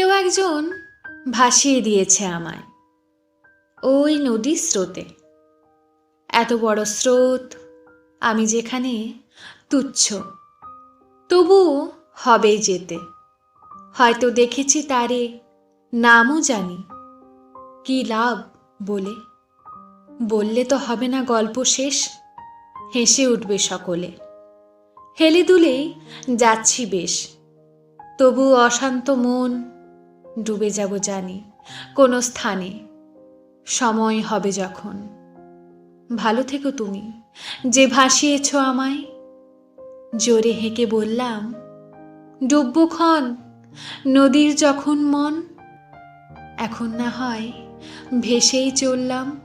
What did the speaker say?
একজন ভাসিয়ে দিয়েছে আমায় ওই নদীর স্রোতে। এত বড় স্রোত আমি যেখানে তুচ্ছ, তবুও হবে যেতে। হয়তো দেখেছি তারে, নামও জানি। কি লাভ বলে? বললে তো হবে না গল্প শেষ, হেসে উঠবে সকলে। হেলে দুলেই যাচ্ছি বেশ তবু অশান্ত মন ডুবে যাব জানি, কোনো স্থানে। সময় হবে যখন। ভালো থেকো তুমি, যে ভাসিয়েছ আমায়। জোরে হেঁকে বললাম ডুববক্ষণ নদীর যখন মন। এখন না হয় ভেসেই চললাম।